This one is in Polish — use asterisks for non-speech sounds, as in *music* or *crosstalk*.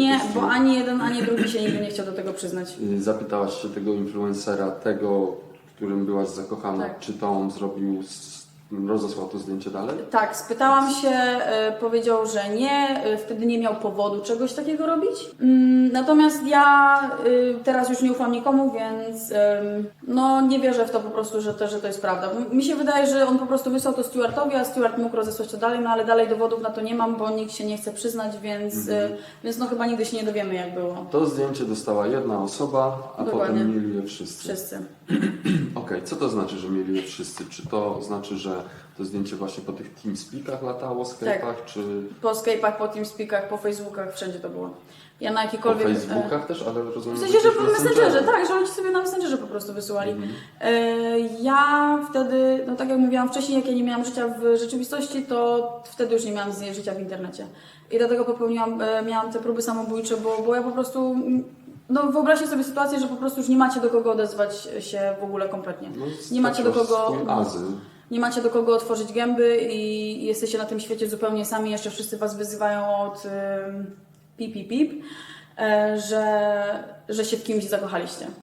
Nie, bo ani jeden, ani drugi się nigdy nie chciał do tego przyznać. Y, Zapytałaś się tego influencera, tego, którym byłaś zakochana, Tak. czy to on zrobił, s- rozesłał to zdjęcie dalej? Tak, spytałam się, e, powiedział, że nie, e, wtedy nie miał powodu czegoś takiego robić. Mm, Natomiast ja e, teraz już nie ufam nikomu, więc no nie wierzę w to po prostu, że to, że to jest prawda. M- Mi się wydaje, że on po prostu wysłał to Stewartowi, a Stewart mógł rozesłać to dalej, no ale dalej dowodów na to nie mam, bo nikt się nie chce przyznać, więc, e, więc no chyba nigdy się nie dowiemy jak było. To zdjęcie dostała jedna osoba, a Dokładnie. potem mieli je wszyscy. Wszyscy. *clears throat* Okej, co to znaczy, że mieli je wszyscy? Czy to znaczy, że to zdjęcie właśnie po tych TeamSpeakach latało, Skype'ach, Tak. czy Po Skype'ach, po TeamSpeakach, po Facebookach, wszędzie to było. Ja na po e, Facebookach też, ale rozumiem, W sensie, że po Messengerze, tak, że ludzie sobie na Messengerze po prostu wysyłali. Mhm. E, Ja wtedy, no tak jak mówiłam wcześniej, jak ja nie miałam życia w rzeczywistości, to wtedy już nie miałam życia w internecie. I dlatego popełniłam, e, miałam te próby samobójcze, bo, bo ja po prostu, no wyobraźcie sobie sytuację, że po prostu już nie macie do kogo odezwać się w ogóle kompletnie. No, Nie macie do straciłaś kogo- azyl. Nie macie do kogo otworzyć gęby i jesteście na tym świecie zupełnie sami, jeszcze wszyscy was wyzywają od pip, pip, pip, e, że, że się w kimś zakochaliście.